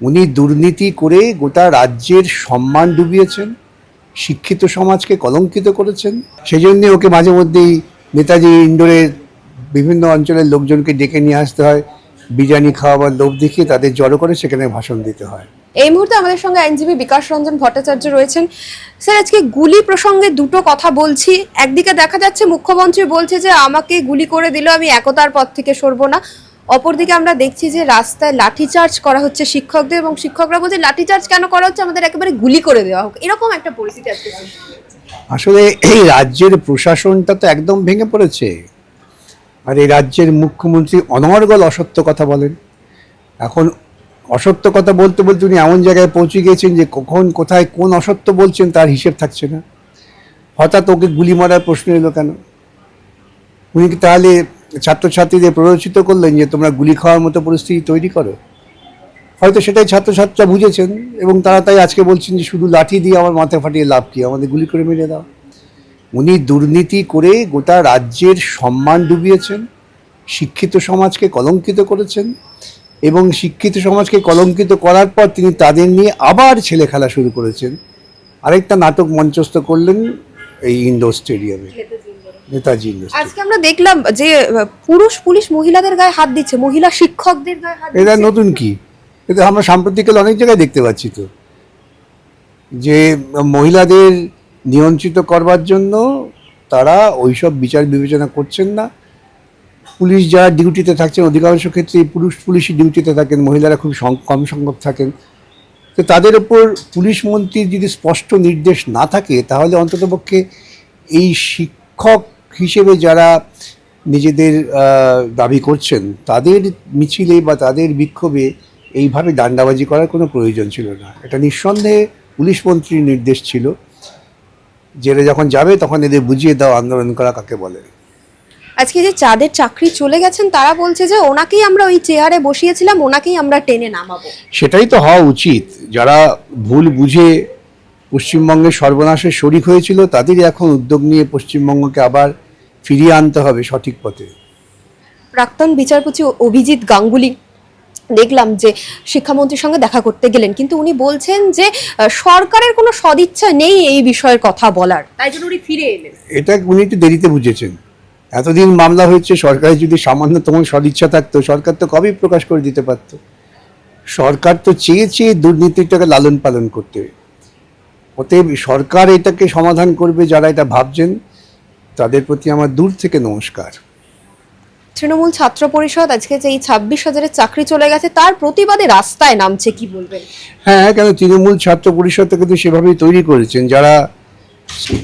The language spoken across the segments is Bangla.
উনি দুর্নীতি করে গোটা রাজ্যের সম্মান ডুবিয়েছেন, শিক্ষিত সমাজকে কলঙ্কিত করেছেন। সেই জন্য ওকে মাঝে মধ্যেই নেতাজি ইন্ডোরের বিভিন্ন অঞ্চলের লোকজনকে ডেকে নিয়ে আসতে হয়, বিরিয়ানি খাওয়াবার লোভ দেখিয়ে তাদের জড়ো করে সেখানে ভাষণ দিতে হয়। এই মুহূর্তে আমাদের সঙ্গে আইনজীবী বিকাশ রঞ্জন ভট্টাচার্য রয়েছেন। স্যার, আজকে গুলি প্রসঙ্গে দুটো কথা বলছি। একদিকে দেখা যাচ্ছে মুখ্যমন্ত্রী বলছে যে, আমাকে গুলি করে দিলেও আমি একতার পথ থেকে সরবো না। অপরদিকে আমরা দেখছি যে, রাস্তায় লাঠিচার্জ করা হচ্ছে শিক্ষকদের এবং শিক্ষকরা বলছে, লাঠিচার্জ কেন করা হচ্ছে? আমাদের একেবারে গুলি করে দেওয়া হোক। এরকম একটা পরিস্থিতি হয়েছে। আসলে এই রাজ্যের প্রশাসনটা তো একদম ভেঙে পড়েছে। আর এই রাজ্যের মুখ্যমন্ত্রী অনর্গল অসত্য কথা বলেন। এখন অসত্য কথা বলতে বলতে উনি এমন জায়গায় পৌঁছে গিয়েছেন যে কখন, কোথায়, কোন অসত্য বলছেন তার হিসেব থাকছে না। হঠাৎ ওকে গুলি মারার প্রশ্ন এলো কেন? উনি কি তাহলে ছাত্রছাত্রীদের প্ররোচিত করলেন যে তোমরা গুলি খাওয়ার মতো পরিস্থিতি তৈরি করো? হয়তো সেটাই ছাত্রছাত্রীরা বুঝেছেন এবং তারা তাই আজকে বলছেন যে শুধু লাঠি দিয়ে আমার মাথা ফাটিয়ে লাভ কি? আমাদের গুলি করে মেরে দাও। উনি দুর্নীতি করে গোটা রাজ্যের সম্মান ডুবিয়েছেন, শিক্ষিত সমাজকে কলঙ্কিত করেছেন এবং শিক্ষিত সমাজকে কলঙ্কিত করার পর তিনি তাদের নিয়ে আবার ছেলে খেলা শুরু করেছেন। আরেকটা নাটক মঞ্চস্থ করলেন এই ইন্ডোর স্টেডিয়ামে। নেতাজি আজকে আমরা দেখলাম যে পুরুষ পুলিশ মহিলাদের গায়ে হাত দিচ্ছে মহিলা শিক্ষকদের গায়ে হাত এটা নতুন কি? এটা আমরা সাম্প্রতিককালে অনেক জায়গায় দেখতে পাচ্ছি তো। যে মহিলাদের নিয়ন্ত্রিত করবার জন্য তারা ওইসব বিচার বিবেচনা করছেন না। পুলিশ যারা ডিউটিতে থাকছেন, অধিকাংশ ক্ষেত্রে পুরুষ পুলিশই ডিউটিতে থাকেন, মহিলারা খুব কম সংখ্যক থাকেন। তো তাদের ওপর পুলিশ মন্ত্রীর যদি স্পষ্ট নির্দেশ না থাকে, তাহলে অন্ততপক্ষে এই শিক্ষক হিসেবে যারা নিজেদের দাবি করছেন, তাদের মিছিলে বা তাদের বিক্ষোভে এইভাবে দান্ডাবাজি করার কোনো প্রয়োজন ছিল না। এটা নিঃসন্দেহে পুলিশ মন্ত্রীর নির্দেশ ছিল। জেলে যখন যাবে, তখন এদের বুঝিয়ে দাও, আন্দোলন করা কাকে বলে। আজকে যে চাঁদের চাকরি চলে গেছেন তারা বলছে যে ওনাকেই আমরা ওই চেয়ারে বসিয়েছিলাম ওনাকেই আমরা টেনে নামাবো। সেটাই তো হওয়া উচিত। যারা ভুল বুঝে পশ্চিমবঙ্গের সর্বনাশের শরিক হয়েছিল তাদেরই এখন উদ্যোগ নিয়ে পশ্চিমবঙ্গকে আবার ফিরিয়ে আনতে হবে সঠিক পথে। প্রাক্তন বিচারপতি অভিজিৎ গাঙ্গুলি দেখলাম যে শিক্ষামন্ত্রীর সঙ্গে দেখা করতে গেলেন কিন্তু উনি বলছেন যে সরকারের কোনো সদিচ্ছা নেই এই বিষয়ের কথা বলার। তাই জন্য উনি ফিরে এলেন। এটা উনি একটু দেরিতে বুঝেছেন। এতদিন মামলা হয়েছে সরকারের যদি সামান্যতম সদিচ্ছা থাকতো সরকার তো কবেই প্রকাশ করে দিতে পারতো? সরকার তো চেয়ে চেয়ে দুর্নীতিটাকে লালন পালন করতে অতএব সরকার এটাকে সমাধান করবে যারা এটা ভাবছেন তাদের প্রতি আমার দূর থেকে নমস্কার। তৃণমূল ছাত্র পরিষদ আজকে যে এই ছাব্বিশ হাজারের চাকরি চলে গেছে তার প্রতিবাদে রাস্তায় নামছে কি বলবেন? হ্যাঁ কেন তৃণমূল ছাত্র পরিষদকে কিন্তু সেভাবেই তৈরি করেছেন। যারা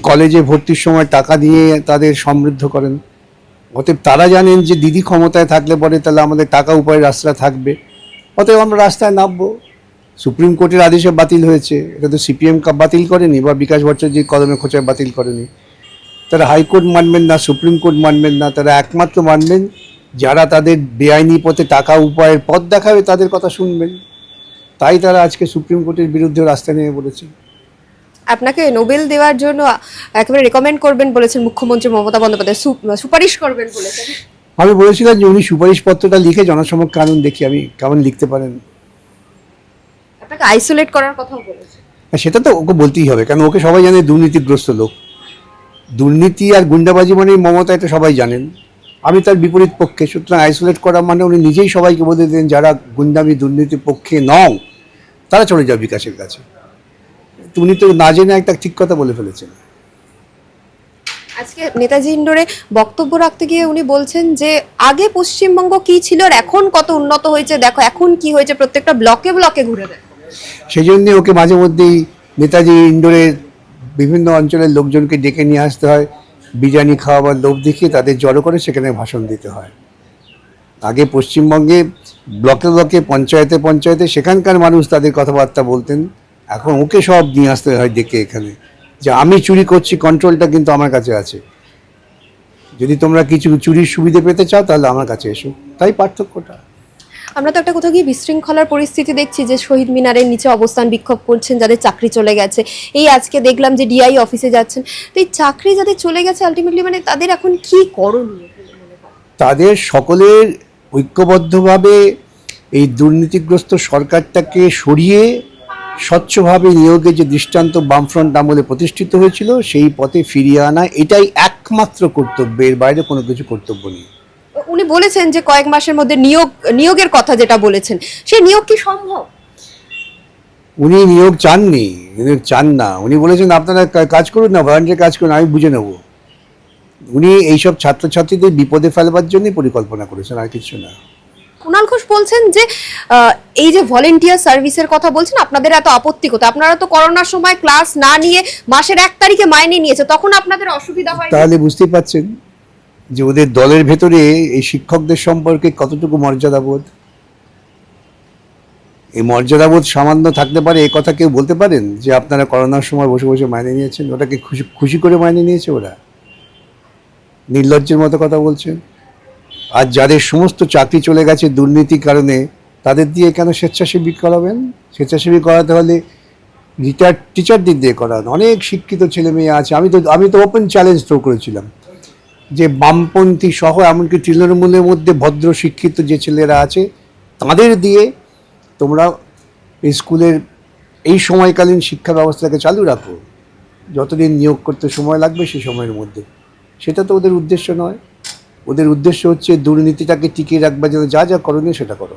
কলেজে ভর্তির সময় টাকা দিয়ে তাদের সমৃদ্ধ করেন অতএব তারা জানেন যে দিদি ক্ষমতায় থাকলে পরে তাহলে আমাদের টাকা উপায় রাস্তা থাকবে। অতএব আমরা রাস্তায় নামবো। সুপ্রিম কোর্টের আদেশে বাতিল হয়েছে। এটা তো সিপিএম বাতিল করেনি বা বিকাশ ভট্টাচার্যের কদমে খোঁচায় বাতিল করেনি। তারা হাইকোর্ট মানবেন না, সুপ্রিম কোর্ট মানবেন না, তারা একমাত্র মানবেন যারা তাদের বেআইনি পথে টাকা উপায়ের পথ দেখাবে তাদের কথা শুনবেন। তাই তারা আজকে সুপ্রিম কোর্টের বিরুদ্ধে রাস্তায় নেমে পড়েছে। আপনাকে নোবেল দেওয়ার জন্য একেবারে রেকমেন্ড করবেন বলেছেন মুখ্যমন্ত্রী মমতা বন্দ্যোপাধ্যায়। সুপারিশ করবেন বলেছেন। আমি বলেছিলাম যে উনি সুপারিশপত্রটা লিখে জনসমক্ষে আনুন দেখি আমি কেমন লিখতে পারেন। আপনাকে আইসোলেট করার কথাও বলেছেন। সেটা তো ওকে বলতেই হবে কারণ ওকে সবাই জানে দুর্নীতিগ্রস্ত লোক। দুর্নীতি আর গুন্ডাবাজি মানে মমতা এটা সবাই জানেন। আমি তার বিপরীত পক্ষে সুতরাং আইসোলেট করা মানে উনি নিজেই সবাইকে বলে দেন যারা গুন্ডামি দুর্নীতির পক্ষে নও তারা চলে যাও বিকাশের কাছে। উনি তো না জেনে একটা ঠিক কথা বলে ফেলেছেন। আজকে নেতাজি ইন্ডোরে বক্তব্য রাখতে গিয়ে উনি বলছেন যে আগে পশ্চিমবঙ্গ কি ছিল আর এখন কত উন্নত হয়েছে দেখো এখন কি হয়েছে প্রত্যেকটা ব্লকে ব্লকে ঘুরে দেখো। সেই জন্যে ওকে মাঝে মধ্যেই নেতাজি ইন্ডোরের বিভিন্ন অঞ্চলের লোকজনকে ডেকে নিয়ে আসতে হয় বিরিয়ানি খাওয়াবার লোভ দেখিয়ে তাদের জড়ো করে সেখানে ভাষণ দিতে হয়। আগে পশ্চিমবঙ্গে ব্লকে ব্লকে পঞ্চায়েতে পঞ্চায়েতে সেখানকার মানুষ তাদের কথাবার্তা বলতেন এখন ওকে সব নিয়ে আসতে হয় ডেকে এখানে। যে আমি চুরি করছি কন্ট্রোলটা কিন্তু আমার কাছে আছে। যদি তোমরা কিছু চুরির সুবিধে পেতে চাও তাহলে আমার কাছে এসো। তাই পার্থক্যটা। আমরা তো একটা কোথাও গিয়ে বিশৃঙ্খলার পরিস্থিতি দেখছি যে শহীদ মিনারের নিচে অবস্থান বিক্ষোভ করছেন যাদের চাকরি চলে গেছে। এই আজকে দেখলাম যে ডিআই অফিসে যাচ্ছেন। তো এই চাকরি যাদের চলে গেছে আলটিমেটলি মানে তাদের এখন কি করণীয়? তাদের সকলের ঐক্যবদ্ধভাবে এই দুর্নীতিগ্রস্ত সরকারটাকে সরিয়ে স্বচ্ছভাবে নিয়োগে যে দৃষ্টান্ত বামফ্রন্ট আমলে প্রতিষ্ঠিত হয়েছিল সেই পথে ফিরিয়ে আনা এটাই একমাত্র কর্তব্য এর বাইরে কোনো কিছু কর্তব্য নেই। উনি বলেছেন যে কয়েক মাসের মধ্যে নিয়োগ নিয়োগের কথা যেটা বলেছেন সেই নিয়োগ কি সম্ভব? উনি নিয়োগ চাননি নিয়োগ চান না। উনি বলেছেন আপনারা কাজ করুন না ভলান্টিয়ার কাজ করুন আমি বুঝে নেব। উনি এইসব ছাত্রছাত্রীদের বিপদে ফেলবার জন্যই পরিকল্পনা করেছেন আর কিছু না। কুণাল ঘোষ বলছেন যে এই যে ভলেন্টিয়ার সার্ভিসের কথা বলছেন, আপনাদের এত আপত্তি কোথায়? আপনারা তো করোনার সময় ক্লাস না নিয়ে মাসের এক তারিখে মাইনে নিয়েছে, তখন আপনাদের অসুবিধা হয় তাহলে বুঝতেই পাচ্ছেন যে ওদের দলের ভেতরে এই শিক্ষকদের সম্পর্কে কতটুকু মর্যাদাবোধ? এই মর্যাদাবোধ সামান্য থাকতে পারে, এ কথা কেউ বলতে পারেন যে আপনারা করোনার সময় বসে বসে মাইনে নিয়েছেন? ওটাকে খুশি খুশি করে মাইনে নিয়েছে ওরা? নির্লজ্জের মতো কথা বলছেন? আর যাদের সমস্ত চাকরি চলে গেছে দুর্নীতির কারণে, তাদের দিয়ে কেন স্বেচ্ছাসেবী করাবেন? স্বেচ্ছাসেবী করাতে হলে রিটায়ার্ড টিচারদের দিয়ে করান। অনেক শিক্ষিত ছেলে মেয়ে আছে। আমি তো আমি তো ওপেন চ্যালেঞ্জ থ্রো করেছিলাম। যে বামপন্থী সহ এমনকি তৃণমূলের মধ্যে ভদ্র শিক্ষিত যে ছেলেরা আছে, তাদের দিয়ে তোমরা স্কুলের এই সময়কালীন শিক্ষা ব্যবস্থাকে চালু রাখো। যতদিন নিয়োগ করতে সময় লাগবে সেই সময়ের মধ্যে। সেটা তো ওদের উদ্দেশ্য নয়। ওদের উদ্দেশ্য হচ্ছে দুর্নীতিটাকে টিকিয়ে রাখবার জন্য যা যা করণীয় সেটা করো।